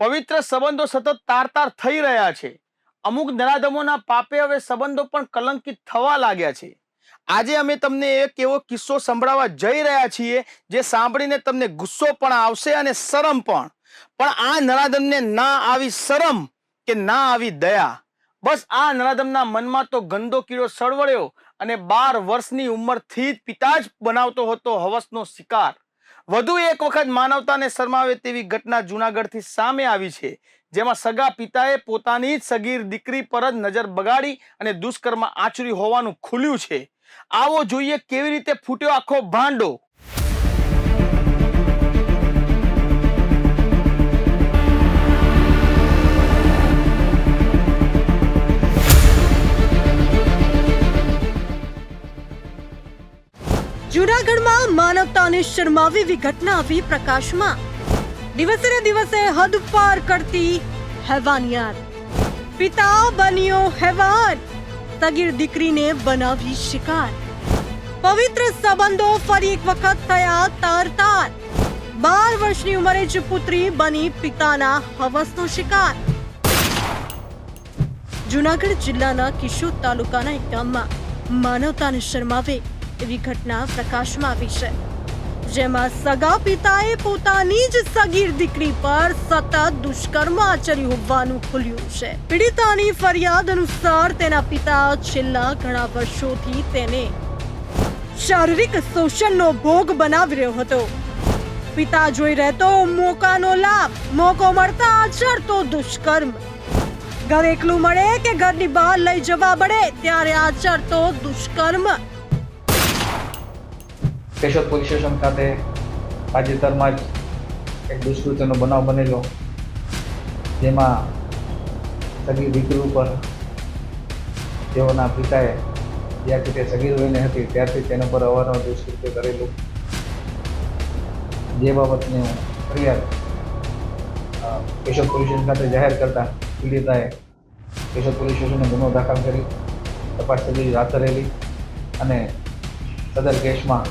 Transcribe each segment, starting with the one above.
પવિત્ર સંબંધો સતત તાર તાર થઈ રહ્યા છે. અમુક નરાધમોના પાપે હવે સંબંધો પણ કલંકિત થવા લાગ્યા છે. આજે અમે તમને એક એવો કિસ્સો સંભળાવવા જઈ રહ્યા છીએ, જે સાંભળીને તમને ગુસ્સો પણ આવશે અને શરમ પણ. પણ આ નરાધમને ના આવી શરમ કે ના આવી દયા? બસ આ નરાધમના મનમાં તો ગંદો કીડો સળવળ્યો અને બાર વર્ષની ઉંમરથી જ પિતા જ બનાવતો હતો હવસનો શિકાર. વધુ એક વખત માનવતાને શરમાવે તેવી ઘટના જૂનાગઢથી સામે આવી છે, જેમાં સગા પિતાએ પોતાની જ સગીર દીકરી પર જ નજર બગાડી અને દુષ્કર્મ આચર્યું હોવાનું ખુલ્યું છે. આવો જોઈએ કેવી રીતે ફૂટ્યો આખો ભાંડો? જૂનાગઢમાં માનવતાને શરમાવી એવી ઘટના આવી પ્રકાશમાં. દિવસે દિવસે હદ પાર કરતી હેવાનિયત પિતા બન્યો હેવાન. સગીર દીકરીને બનાવી શિકાર. પવિત્ર સંબંધો ફરી એક વખત થયા તાર તાર બાર વર્ષની ઉંમરે જ પુત્રી બની પિતાના હવસનો શિકાર. જુનાગઢ જિલ્લાના કિશોર તાલુકાના એક ગામમાં માનવતાને શરમાવે એવી ઘટના પ્રકાશમાં આવી છે, જેમાં સગા પિતાએ પોતાની જ સગીર દીકરી પર સતત દુષ્કર્મ આચર્યું હોવાનું ખુલ્યું છે. પીડિતાની ફરિયાદ અનુસાર તેના પિતા છેલ્લા ઘણા વર્ષોથી તેને શારીરિક શોષણનો ભોગ બનાવી રહ્યો હતો. પિતા જોઈ રહેતો મોકાનો લાભ, મોકો મળતા આચરતો દુષ્કર્મ. ઘર એકલું મળે કે ઘરની બહાર લઈ જવા પડે, ત્યારે આચરતો દુષ્કર્મ. કેશોદ પોલીસ સ્ટેશન ખાતે તાજેતરમાં જ એક દુષ્કૃત્યનો બનાવ બનેલો, જેમાં સગીર દીકરી ઉપર તેઓના પિતાએ જ્યાંથી તે સગીર વયની હતી, ત્યારથી તેના પર અવારનવાર દુષ્કૃત્ય કરેલું. જે બાબતની ફરિયાદ કેશોદ પોલીસ સ્ટેશન ખાતે જાહેર કરતા પીડિતાએ કેશોદ પોલીસ સ્ટેશને ગુનો દાખલ કરી, તપાસ તજવીજ હાથ ધરેલી અને સદર કેસમાં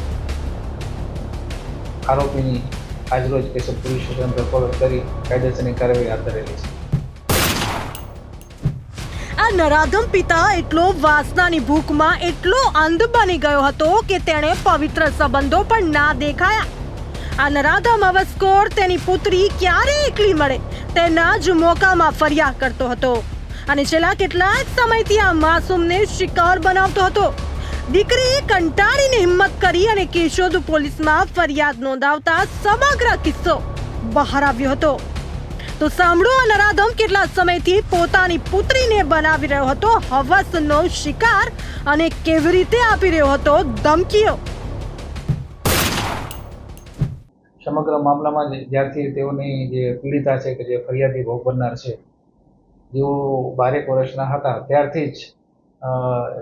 આરોપીની આજરોજ કેશોદ પોલીસ સ્ટેશન ધરપકડ કરી કાયદેસરની કાર્યવાહી હાથ ધરેલી છે. આ નરાધમ પિતા એટલો વાસનાની ભૂખમાં એટલો અંધ બની ગયો હતો કે તેણે પવિત્ર સંબંધો પણ ના દેખાયા. આ નરાધમ અવસ્કોર તેની પુત્રી ક્યારે એકલી મળે, તેના જ મોકામાં ફરિયાદ કરતો હતો. અને છેલ્લા કેટલાક સમયથી આ માસૂમને શિકાર બનાવતો હતો. દીકરીએ કંટાળીને હિંમત કરી અને કેશોદ પોલીસમાં ફરિયાદ નોંધાવતા સમગ્ર કિસ્સો બહાર આવ્યો હતો. તો સાંભળો નરાધમ કેટલા સમયથી પોતાની પુત્રીને બનાવી રહ્યો હતો, હવસનો શિકાર અને કેવી રીતે આપી રહ્યો હતો ધમકીઓ. સમગ્ર મામલામાં જ્યારથી તેઓની જે પીડિતા છે કે જે ફરિયાદી ભોગ બનનાર છે, જેઓ બારેક વર્ષના હતા, ત્યારથી જ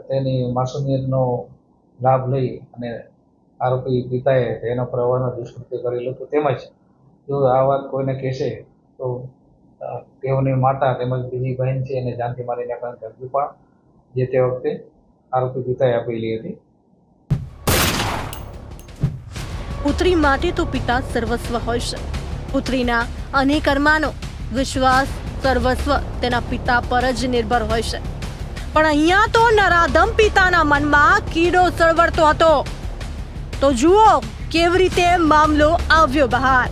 તેની માસુમિયતનો લાભ લઈ અને આરોપી પિતાએ તેના પ્રવાહનો દુષ્કૃત્ય કરેલું હતું. તેમજ જો આ વાત કોઈને કહેશે, તો તેઓની માતા તેમજ બીજી બહેન છે એને જાનથી મારીને પણ ધમકી પણ જે તે વખતે આરોપી પિતાએ આપેલી હતી. પુત્રી માટે તો પિતા સર્વસ્વ હોય છે. પુત્રીના અનેક અરમાનો, વિશ્વાસ, સર્વસ્વ તેના પિતા પર જ નિર્ભર હોય છે. પણ અહીંયા તો નરાધમ પિતાના મનમાં કીડો સળવડતો હતો. તો જુઓ કેવી રીતે મામલો આવ્યો બહાર.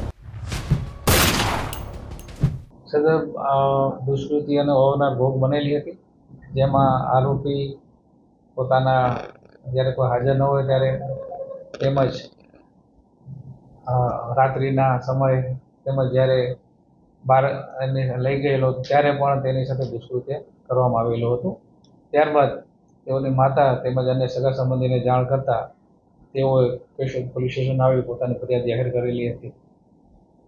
સદર દુષ્કૃતિ અને હોવાના ભોગ બનેલી હતી. જેમાં આરોપી પોતાના જ્યારે કોઈ હાજર ન હોય ત્યારે તેમજ રાત્રિના સમયે તેમજ જ્યારે બાર એને લઈ ગયેલો, ત્યારે પણ તેની સાથે દુષ્કૃત્ય કરવામાં આવેલું હતું. ત્યારબાદ તેઓની માતા તેમજ અન્ય સગા સંબંધીને જાણ કરતા તેઓએ કેશોદ પોલીસ સ્ટેશન આવી પોતાની ફરિયાદ જાહેર કરેલી હતી.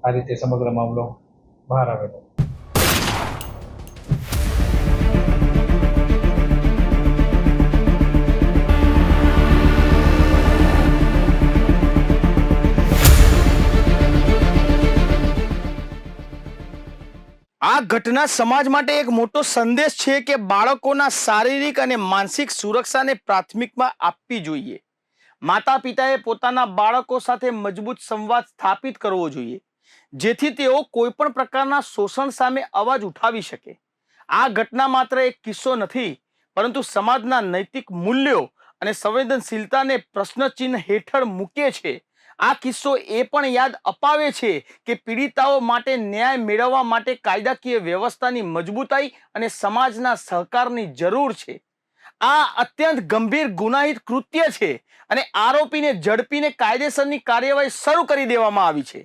આ રીતે સમગ્ર મામલો બહાર આવેલો. આ ઘટના સમાજ માટે એક મોટો સંદેશ છે કે બાળકોના શારીરિક અને માનસિક સુરક્ષાને પ્રાથમિકતા આપવી જોઈએ. માતા પિતાએ પોતાના બાળકો સાથે મજબૂત સંવાદ સ્થાપિત કરવો જોઈએ, જેથી તેઓ કોઈ પણ પ્રકારના શોષણ સામે અવાજ ઉઠાવી શકે. આ ઘટના માત્ર એક કિસ્સો નથી, પરંતુ સમાજના નૈતિક મૂલ્યો અને સંવેદનશીલતાને પ્રશ્નચિહ્ન હેઠળ મૂકે છે. આ કિસ્સો એ પણ યાદ અપાવે છે કે પીડિતાઓ માટે ન્યાય મેળવવા માટે કાયદાકીય વ્યવસ્થાની મજબૂતાઈ અને સમાજના સહકારની જરૂર છે. આ અત્યંત ગંભીર ગુનાહિત કૃત્ય છે અને આરોપીને ઝડપીને કાયદેસરની કાર્યવાહી શરૂ કરી દેવામાં આવી છે.